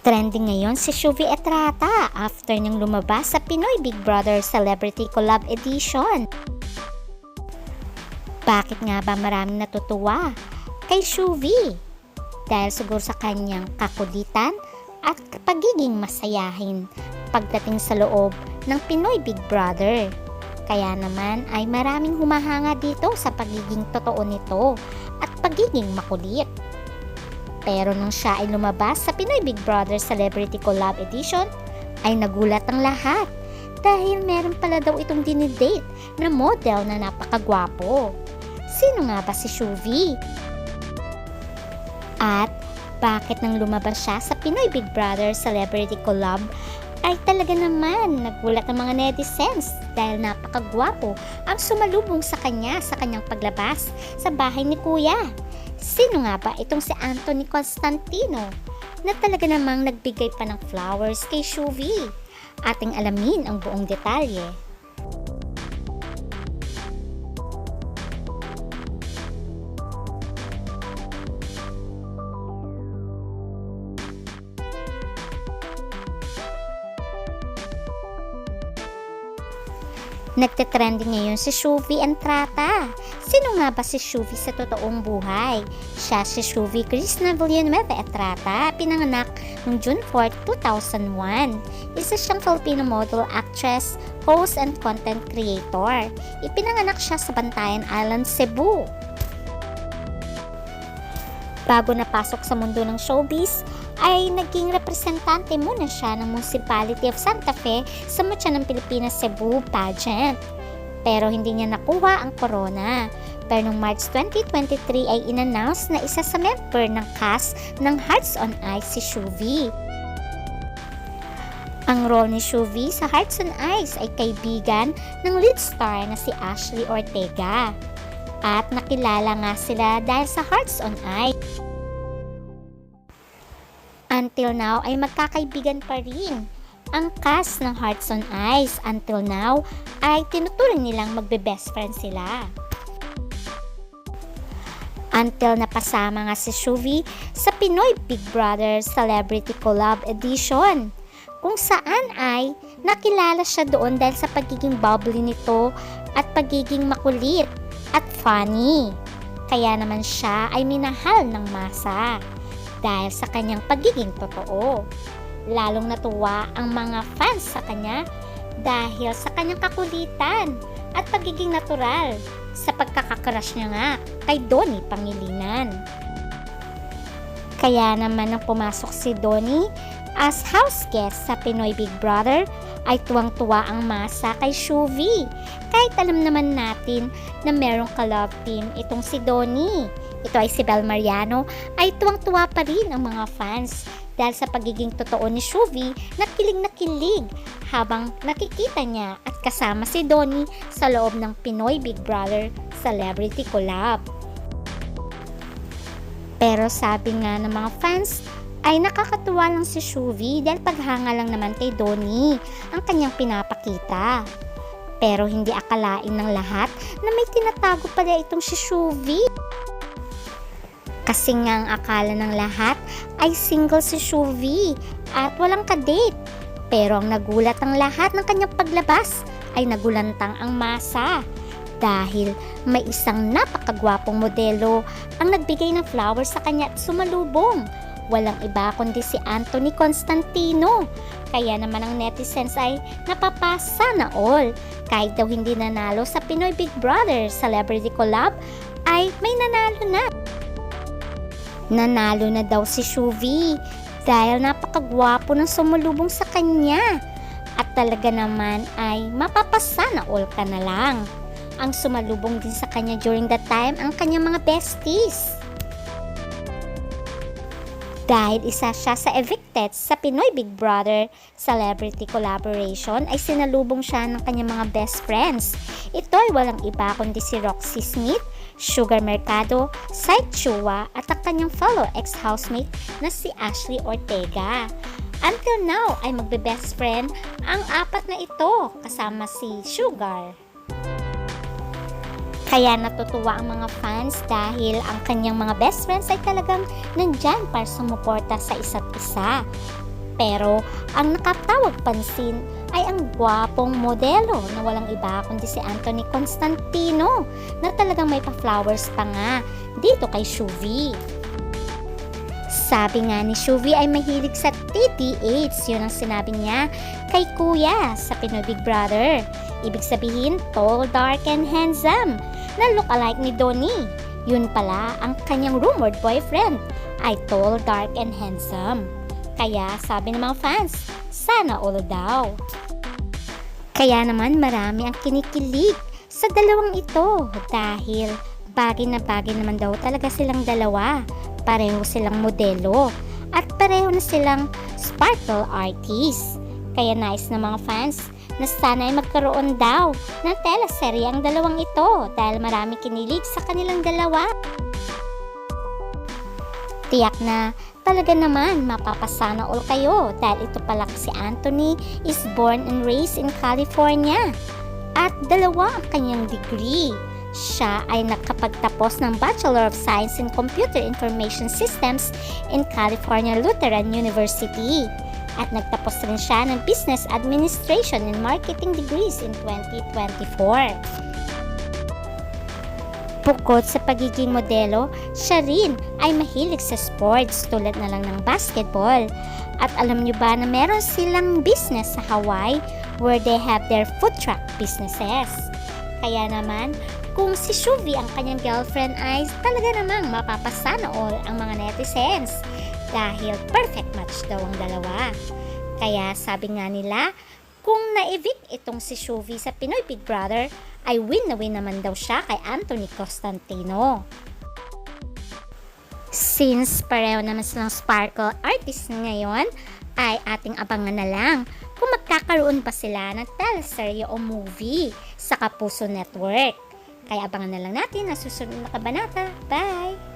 Trending ngayon si Shuvi Etrata after niyang lumabas sa Pinoy Big Brother Celebrity Collab Edition. Bakit nga ba maraming natutuwa kay Shuvi? Dahil siguro sa kanyang kakulitan at pagiging masayahin pagdating sa loob ng Pinoy Big Brother. Kaya naman ay maraming humahanga dito sa pagiging totoo nito at pagiging makulit. Pero nung siya ay lumabas sa Pinoy Big Brother Celebrity Collab Edition, ay nagulat ang lahat dahil meron pala daw itong dinidate na model na napakagwapo. Sino nga ba si Shuvi? At bakit nang lumabas siya sa Pinoy Big Brother Celebrity Collab ay talaga naman nagulat ang mga netizens dahil napakagwapo ang sumalubong sa kanya sa kanyang paglabas sa bahay ni Kuya. Sino nga ba itong si Anthony Constantino na talaga namang nagbigay pa ng flowers kay Shuvi? Ating alamin ang buong detalye. Nagte-trending ngayon si Shuvi Entrata. Sino nga ba si Shuvi sa totoong buhay? Siya si Shuvi Krishna Villanueva Entrata, pinanganak noong June 4, 2001. Isa siyang Filipino model, actress, host, and content creator. Ipinanganak siya sa Bantayan Island, Cebu. Bago napasok sa mundo ng showbiz, ay naging representante muna siya ng Municipality of Santa Fe sa Mutya ng Pilipinas Cebu pageant. Pero hindi niya nakuha ang corona. Pero noong March 2023 ay inannounce na isa sa member ng cast ng Hearts on Ice si Shuvi. Ang role ni Shuvi sa Hearts on Ice ay kaibigan ng lead star na si Ashley Ortega. At nakilala nga sila dahil sa Hearts on Ice. Until now ay magkakaibigan pa rin. Ang cast ng Hearts on Ice until now ay tinuturing nilang magbe-best friend sila. Until napasama nga si Shuvi sa Pinoy Big Brother Celebrity Collab Edition kung saan ay nakilala siya doon dahil sa pagiging bubbly nito at pagiging makulit at funny. Kaya naman siya ay minahal ng masa dahil sa kanyang pagiging totoo. Lalong natuwa ang mga fans sa kanya dahil sa kanyang kakulitan at pagiging natural sa pagkakakrush niya nga kay Donnie Pangilinan. Kaya naman nang pumasok si Donnie as house guest sa Pinoy Big Brother ay tuwang-tuwa ang masa kay Shuvi. Kahit alam naman natin na merong ka-love team itong si Donnie ito ay si Bel Mariano, ay tuwang-tuwa pa rin ang mga fans dahil sa pagiging totoo ni Shuvi na kilig na kilig habang nakikita niya at kasama si Donnie sa loob ng Pinoy Big Brother Celebrity Collab. Pero sabi nga ng mga fans, ay nakakatuwa lang si Shuvi dahil paghanga lang naman kay Donnie ang kanyang pinapakita. Pero hindi akalain ng lahat na may tinatago pala itong si Shuvi. Kasi nga ang akala ng lahat ay single si Shuvi at walang kadate. Pero ang nagulat ang lahat ng kanyang paglabas ay nagulantang ang masa dahil may isang napakagwapong modelo ang nagbigay ng flowers sa kanya at sumalubong. Walang iba kundi si Anthony Constantino. Kaya naman ang netizens ay napapasa na all. Kahit daw hindi nanalo sa Pinoy Big Brother Celebrity Collab, ay may nanalo na. Nanalo na daw si Shuvi dahil napakagwapo ng sumulubong sa kanya. At talaga naman ay mapapasa na all ka na lang. Ang sumalubong din sa kanya during that time ang kanyang mga besties. Dahil isa siya sa evicted sa Pinoy Big Brother Celebrity Collaboration ay sinalubong siya ng kanyang mga best friends. Ito ay walang iba kundi si Roxy Smith, Sugar Mercado, Sai Chua at ang kanyang fellow ex-housemate na si Ashley Ortega. Until now ay magbe-best friend ang apat na ito kasama si Sugar. Kaya natutuwa ang mga fans dahil ang kanyang mga best friends ay talagang nandyan para sumuporta sa isa't isa. Pero ang nakatawag pansin ay ang gwapong modelo na walang iba kundi si Anthony Constantino na talagang may pa-flowers pa nga dito kay Shuvi. Sabi nga ni Shuvi ay mahilig sa TTH, yun ang sinabi niya kay Kuya sa Pinoy Big Brother. Ibig sabihin, tall, dark, and handsome na look-alike ni Donnie. Yun pala ang kanyang rumored boyfriend ay tall, dark, and handsome. Kaya sabi ng mga fans, sana all daw. Kaya naman marami ang kinikilig sa dalawang ito dahil bagay na bagay naman daw talaga silang dalawa. Pareho silang modelo at pareho na silang sparkle artist. Kaya nice ng mga fans na sana ay magkaroon daw ng teleserye ang dalawang ito dahil marami kinilig sa kanilang dalawa. Tiyak na talaga naman mapapasana all kayo dahil ito pala si Anthony is born and raised in California at dalawa ang kanyang degree. Siya ay nakapagtapos ng Bachelor of Science in Computer Information Systems in California Lutheran University at nagtapos rin siya ng Business Administration and Marketing degrees in 2024. Bukod sa pagiging modelo, siya rin ay mahilig sa sports tulad na lang ng basketball. At alam nyo ba na meron silang business sa Hawaii where they have their food truck businesses. Kaya naman, kung si Shuvi ang kanyang girlfriend ay talaga namang mapapasana all ang mga netizens dahil perfect match daw ang dalawa. Kaya sabi nga nila, kung na-evict itong si Shuvi sa Pinoy Big Brother, ay win na win naman daw siya kay Anthony Constantino. Since pareho naman silang sparkle artist ngayon, ay ating abangan na lang kung magkakaroon pa sila ng teleserye o movie sa Kapuso Network. Kaya abangan na lang natin ang susunod na kabanata. Bye!